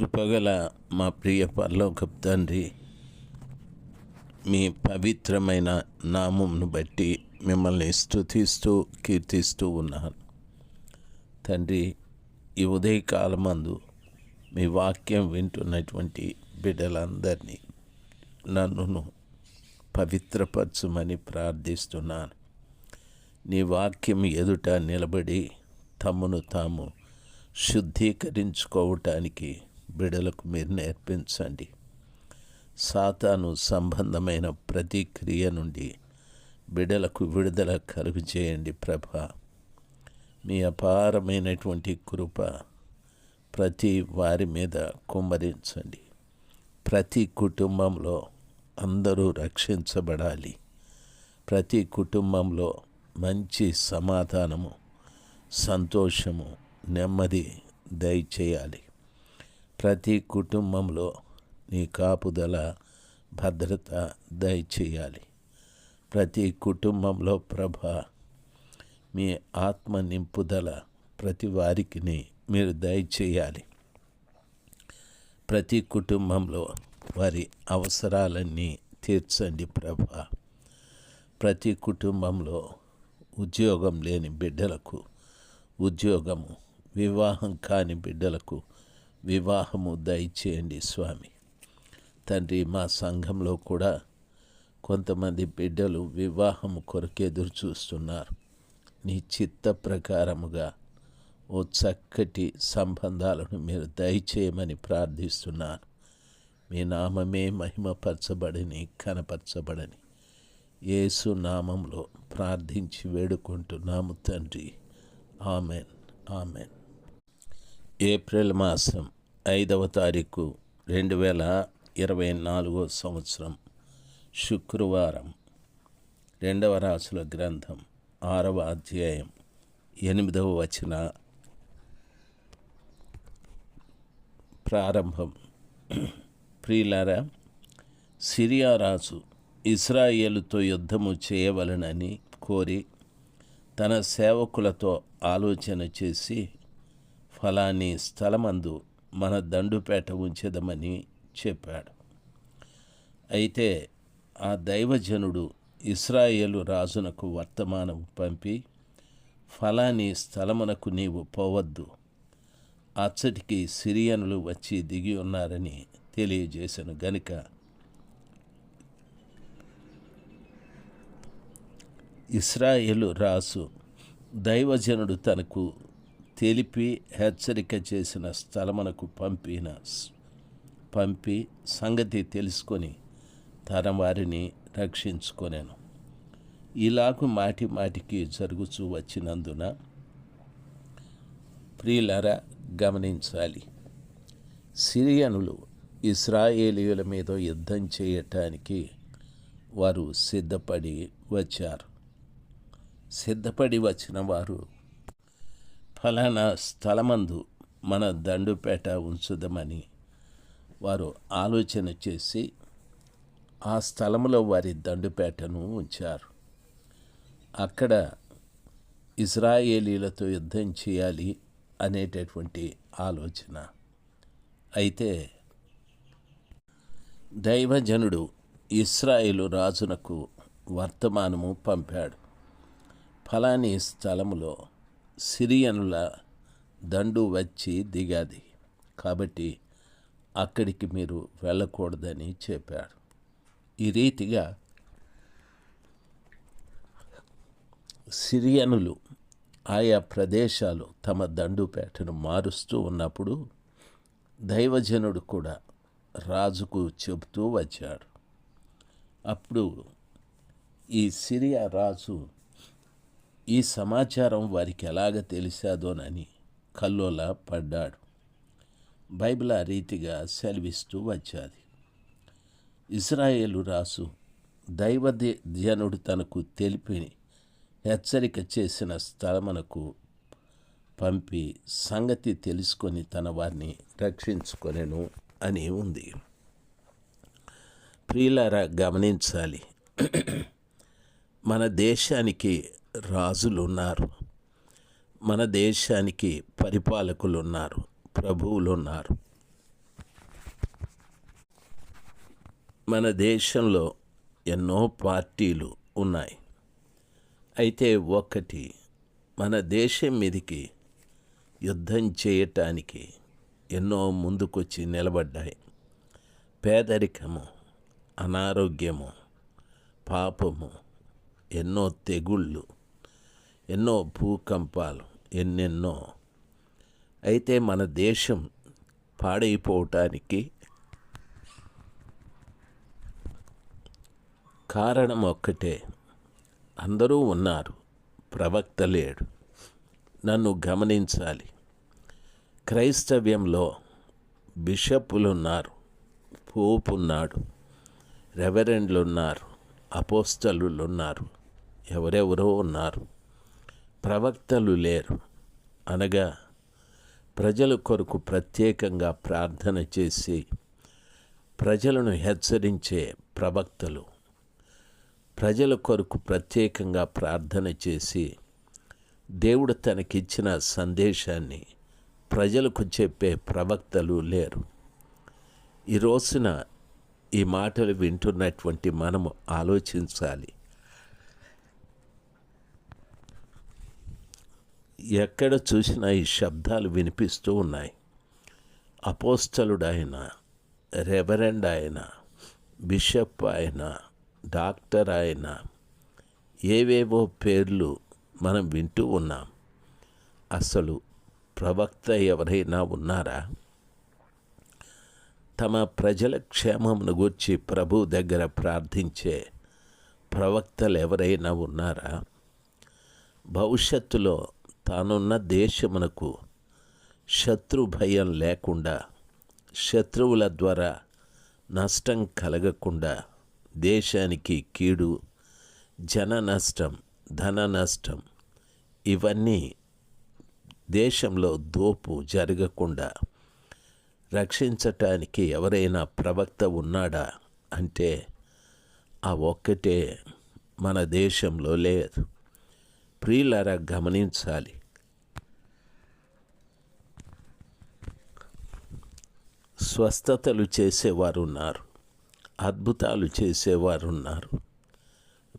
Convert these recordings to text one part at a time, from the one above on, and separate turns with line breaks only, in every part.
కృపగల మా ప్రియ పరలోకపు తండ్రి మీ పవిత్రమైన నామంను బట్టి మిమ్మల్ని స్థుతిస్తూ కీర్తిస్తూ ఉన్నాను తండ్రి ఈ ఉదయకాలమందు మీ వాక్యం వింటున్నటువంటి బిడ్డలందరినీ నన్నును పవిత్రపరచుమని ప్రార్థిస్తున్నాను. నీ వాక్యం ఎదుట నిలబడి తమను తాము శుద్ధీకరించుకోవటానికి బిడలకు మీరు నేర్పించండి. సాతాను సంబంధమైన ప్రతిక్రియ నుండి బిడలకు విడుదల కలుగు చేయండి ప్రభ. మీ అపారమైనటువంటి కృప ప్రతి వారి మీద కుమ్మరించండి. ప్రతి కుటుంబంలో అందరూ రక్షించబడాలి. ప్రతి కుటుంబంలో మంచి సమాధానము సంతోషము నెమ్మది దయచేయాలి. ప్రతి కుటుంబంలో నీ కాపుదల భద్రత దయచేయాలి. ప్రతి కుటుంబంలో ప్రభ మీ ఆత్మ నింపుదల ప్రతి వారికి మీరు దయచేయాలి. ప్రతి కుటుంబంలో వారి అవసరాలన్నీ తీర్చండి ప్రభ. ప్రతి కుటుంబంలో ఉద్యోగం లేని బిడ్డలకు ఉద్యోగము వివాహం కాని బిడ్డలకు వివాహము దయచేయండి స్వామి. తండ్రి మా సంఘంలో కూడా కొంతమంది బిడ్డలు వివాహము కొరకు ఎదురు చూస్తున్నారు. నీ చిత్త ప్రకారముగా ఓ చక్కటి సంబంధాలను మీరు దయచేయమని ప్రార్థిస్తున్నాను. మీ నామమే మహిమపరచబడని కనపరచబడని యేసు నామంలో ప్రార్థించి వేడుకుంటున్నాము తండ్రి. ఆమెన్. ఆమెన్. ఏప్రిల్ మాసం ఐదవ తారీఖు రెండు వేల ఇరవై నాలుగో సంవత్సరం శుక్రవారం. రెండవ రాసుల గ్రంథం ఆరవ అధ్యాయం ఎనిమిదవ వచన. ప్రారంభం. ప్రియులారా సిరియా రాజు ఇస్రాయేలుతో యుద్ధము చేయవలనని కోరి తన సేవకులతో ఆలోచన చేసి ఫలాని స్థలమందు మన దండుపేట ఉంచెదమని చెప్పాడు. అయితే ఆ దైవజనుడు ఇస్రాయేలు రాజునకు వర్తమానం పంపి ఫలాని స్థలమునకు నీవు పోవద్దు. అచ్చటికి సిరియనులు వచ్చి దిగి ఉన్నారని తెలియజేశాను గనుక. ఇస్రాయేలు రాసు దైవజనుడు తనకు తెలిపి హెచ్చరిక చేసిన స్థలమునకు పంపిన పంపి సంగతి తెలుసుకొని తన వారిని రక్షించుకొనేను. ఇలాగు మాటి మాటికి జరుగుచూ వచ్చినందున ప్రియులరా గమనించాలి. సిరియనులు ఇస్రాయేలీయుల మీద యుద్ధం చేయటానికి వారు సిద్ధపడి వచ్చారు. సిద్ధపడి వచ్చిన వారు ఫలానా స్థలమందు మన దండుపేట ఉంచుదామని వారు ఆలోచన చేసి ఆ స్థలంలో వారి దండుపేటను ఉంచారు. అక్కడ ఇజ్రాయేలీలతో యుద్ధం చేయాలి అనేటటువంటి ఆలోచన. అయితే దైవజనుడు ఇస్రాయేలు రాజునకు వర్తమానము పంపాడు. ఫలాని స్థలములో సిరియనుల దండు వచ్చి దిగాది. కాబట్టి అక్కడికి మీరు వెళ్ళకూడదని చెప్పాడు. ఈ రీతిగా సిరియనులు ఆయా ప్రదేశాలు తమ దండుపేటను మారుస్తూ ఉన్నప్పుడు దైవజనుడు కూడా రాజుకు చెబుతూ వచ్చాడు. అప్పుడు ఈ సిరియా రాజు ఈ సమాచారం వారికి ఎలాగ తెలిసాదోనని కల్లోల పడ్డాడు. బైబిల్ ఆ రీతిగా సెలవిస్తూ వచ్చాది. ఇస్రాయేలు రాసు దైవజనుడు తనకు తెలిపి హెచ్చరిక చేసిన స్థలమునకు పంపి సంగతి తెలుసుకొని తన వారిని రక్షించుకొనెను అని ఉంది. ప్రియులారా గమనించాలి. మన దేశానికి రాజులు ఉన్నారు మన దేశానికి పరిపాలకులు ఉన్నారు ప్రభువులు ఉన్నారు మన దేశంలో ఎన్నో పార్టీలు ఉన్నాయి. అయితే ఒకటి మన దేశం మీదకి యుద్ధం చేయటానికి ఎన్నో ముందుకొచ్చి నిలబడ్డాయి. పేదరికము అనారోగ్యము పాపము ఎన్నో తెగుళ్ళు ఎన్నో భూకంపాలు ఎన్నెన్నో. అయితే మన దేశం పాడైపోవటానికి కారణం ఒక్కటే. అందరూ ఉన్నారు ప్రవక్త లేడు. నన్ను గమనించాలి. క్రైస్తవ్యంలో బిషప్పులున్నారు పోపు ఉన్నాడు రెవరెండ్లు ఉన్నారు అపోస్తలు ఉన్నారు ఎవరెవరో ఉన్నారు. ప్రవక్తలు లేరు. అనగా ప్రజల కొరకు ప్రత్యేకంగా ప్రార్థన చేసి ప్రజలను హెచ్చరించే ప్రవక్తలు ప్రజల కొరకు ప్రత్యేకంగా ప్రార్థన చేసి దేవుడు తనకిచ్చిన సందేశాన్ని ప్రజలకు చెప్పే ప్రవక్తలు లేరు. ఈ రోజున ఈ మాటలు వింటున్నటువంటి మనము ఆలోచించాలి. ఎక్కడ చూసినా ఈ శబ్దాలు వినిపిస్తూ ఉన్నాయి. అపోస్తలుడు ఆయన రెవరెండ్ ఆయన బిషప్ ఆయన డాక్టర్ ఆయన ఏవేవో పేర్లు మనం వింటూ ఉన్నాం. అసలు ప్రవక్త ఎవరైనా ఉన్నారా? తమ ప్రజల క్షేమమును గూర్చి ప్రభు దగ్గర ప్రార్థించే ప్రవక్తలు ఎవరైనా ఉన్నారా? భవిష్యత్తులో తానున్న దేశమునకు శత్రు భయం లేకుండా శత్రువుల ద్వారా నష్టం కలగకుండా దేశానికి కీడు జన నష్టం ధన నష్టం ఇవన్నీ దేశంలో దోపు జరగకుండా రక్షించటానికి ఎవరైనా ప్రవక్త ఉన్నాడా అంటే ఆ ఒక్కటే మన దేశంలో లేదు. ప్రియులరా గమనించాలి. స్వస్థతలు చేసేవారు ఉన్నారు అద్భుతాలు చేసేవారు ఉన్నారు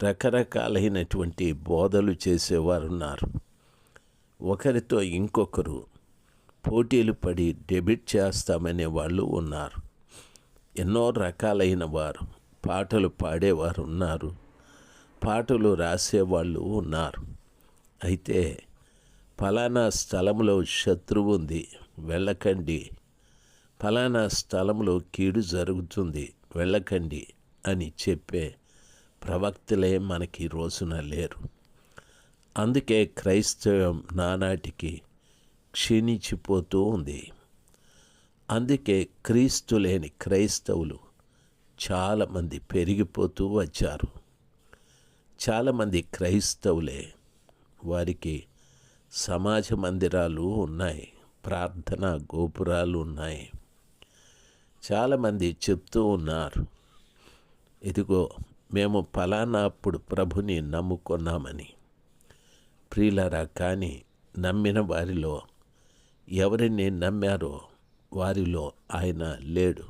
రకరకాలైనటువంటి బోధలు చేసేవారు ఉన్నారు ఒకరితో ఇంకొకరు పోటీలు పడి డెబిట్ చేస్తామనే వాళ్ళు ఉన్నారు. ఎన్నో రకాలైన వారు పాటలు పాడేవారు ఉన్నారు. పాటలు రాసేవాళ్ళు ఉన్నారు. అయితే ఫలానా స్థలంలో శత్రువు ఉంది. వెళ్ళకండి. ఫలానా స్థలంలో కీడు జరుగుతుంది వెళ్ళకండి అని చెప్పే ప్రవక్తలే మనకి రోజున లేరు. అందుకే క్రైస్తవం నానాటికి క్షీణించిపోతూ ఉంది. అందుకే క్రీస్తు లేని క్రైస్తవులు చాలామంది పెరిగిపోతూ వచ్చారు. చాలామంది క్రైస్తవులే వారికి సమాజ మందిరాలు ఉన్నాయి ప్రార్థన గోపురాలు ఉన్నాయి. చాలామంది చెప్తూ ఉన్నారు ఇదిగో మేము ఫలానా అప్పుడు ప్రభుని నమ్ముకున్నామని. ప్రియులరా కానీ నమ్మిన వారిలో ఎవరిని నమ్మారో వారిలో ఆయన లేడు.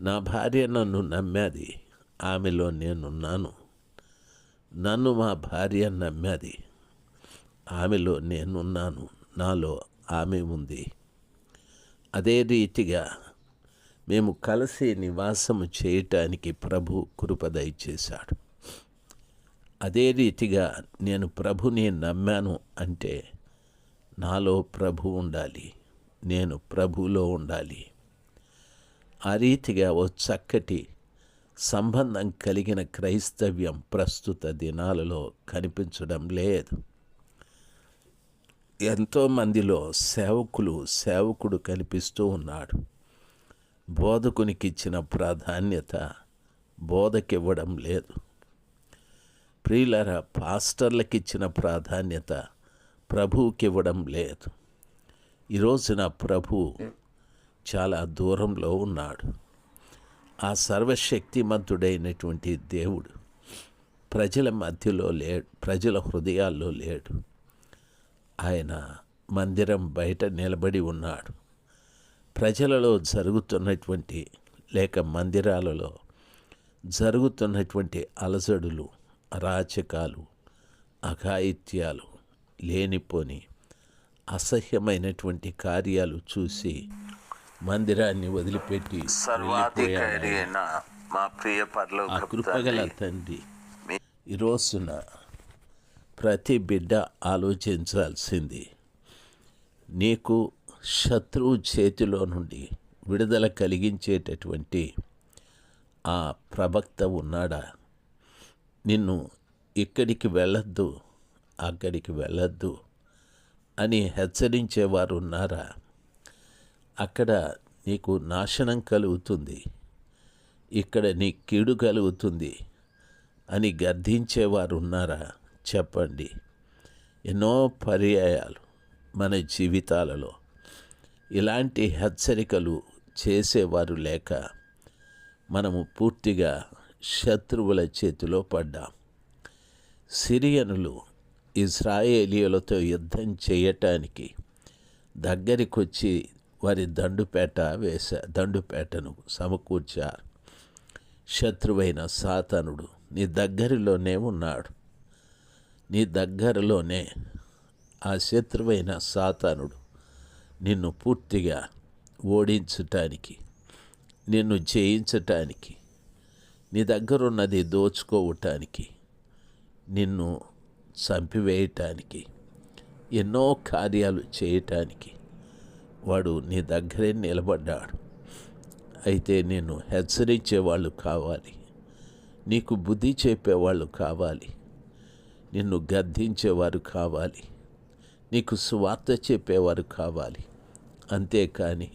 నా భార్య నన్ను నమ్మాది ఆమెలో నేనున్నాను. నన్ను మా భార్య నమ్మాది ఆమెలో నేనున్నాను. నాలో ఆమె ఉంది. అదే రీతిగా మేము కలిసి నివాసము చేయటానికి ప్రభు కృప చేశాడు అదే రీతిగా నేను ప్రభుని నమ్మాను అంటే నాలో ప్రభు ఉండాలి నేను ప్రభులో ఉండాలి. ఆ రీతిగా ఓ చక్కటి సంబంధం కలిగిన క్రైస్తవ్యం ప్రస్తుత దినాలలో కనిపించడం లేదు. ఎంతోమందిలో సేవకులు సేవకుడు కనిపిస్తూ ఉన్నాడు. బోధకునికి ఇచ్చిన ప్రాధాన్యత బోధకివ్వడం లేదు. ప్రియులర పాస్టర్లకు ఇచ్చిన ప్రాధాన్యత ప్రభువుకి ఇవ్వడం లేదు ఈరోజున ప్రభు చాలా దూరంలో ఉన్నాడు. ఆ సర్వశక్తిమంతుడైనటువంటి దేవుడు ప్రజల మధ్యలో లేడు ప్రజల హృదయాల్లో లేడు. ఆయన మందిరం బయట నిలబడి ఉన్నాడు. ప్రజలలో జరుగుతున్నటువంటి లేక మందిరాలలో జరుగుతున్నటువంటి అలజడులు అరాచకాలు అఘాయిత్యాలు లేనిపోని అసహ్యమైనటువంటి కార్యాలు చూసి మందిరాన్ని వదిలిపెట్టి
సర్వాధికారి మా ప్రియ
కృపగల తండ్రి. ఈ రోజున ప్రతి బిడ్డ ఆలోచించాల్సింది నీకు శత్రువు చేతిలో నుండి విడుదల కలిగించేటటువంటి ఆ ప్రవక్త ఉన్నాడా? నిన్ను ఇక్కడికి వెళ్ళొద్దు అక్కడికి వెళ్ళొద్దు అని హెచ్చరించేవారు ఉన్నారా? అక్కడ నీకు నాశనం కలుగుతుంది ఇక్కడ నీ కీడు కలుగుతుంది అని గర్ధించేవారు ఉన్నారా? చెప్పండి. ఎన్నో పర్యాయాలు మన జీవితాలలో ఇలాంటి హెచ్చరికలు చేసేవారు లేక మనము పూర్తిగా శత్రువుల చేతిలో పడ్డాం. సిరియనులు ఇజ్రాయేలీయులతో యుద్ధం చేయటానికి దగ్గరికొచ్చి వారి దండుపేట వేసా దండుపేటను సమకూర్చారు. శత్రువైన సాతనుడు నీ దగ్గరలోనే ఉన్నాడు. నీ దగ్గరలోనే ఆ శత్రువైన సాతానుడు నిన్ను పూర్తిగా ఓడించటానికి నిన్ను జయించటానికి నీ దగ్గరున్నది దోచుకోవటానికి నిన్ను చంపివేయటానికి ఎన్నో కార్యాలు చేయటానికి వాడు నీ దగ్గరే నిలబడ్డాడు. అయితే నేను హెచ్చరించే వాళ్ళు కావాలి. నీకు బుద్ధి చెప్పేవాళ్ళు కావాలి. నిన్ను గద్దించేవారు కావాలి. నీకు స్వార్థ చెప్పేవారు కావాలి. అంతేకాని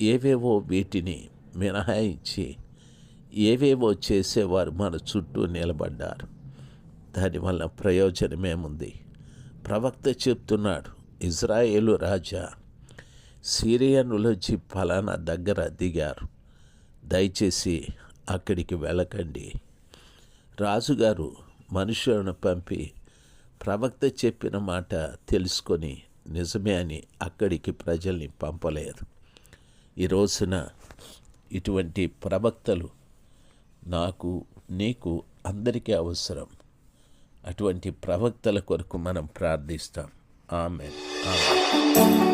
ఏవేవో వీటిని మినహాయించి ఏవేవో చేసేవారు మన చుట్టూ నిలబడ్డారు. దానివల్ల ప్రయోజనమేముంది ప్రవక్త చెప్తున్నాడు ఇజ్రాయేలు రాజా సిరియనులొచ్చి ఫలానా దగ్గర దిగారు. దయచేసి అక్కడికి వెళ్ళకండి. రాజుగారు మనుషులను పంపి ప్రవక్త చెప్పిన మాట తెలుసుకొని నిజమే అని అక్కడికి ప్రజల్ని పంపలేదు ఈ రోజున ఇటువంటి ప్రవక్తలు నాకు నీకు అందరికీ అవసరం. అటువంటి ప్రవక్తల కొరకు మనం ప్రార్థిస్తాం. ఆమె ఆమె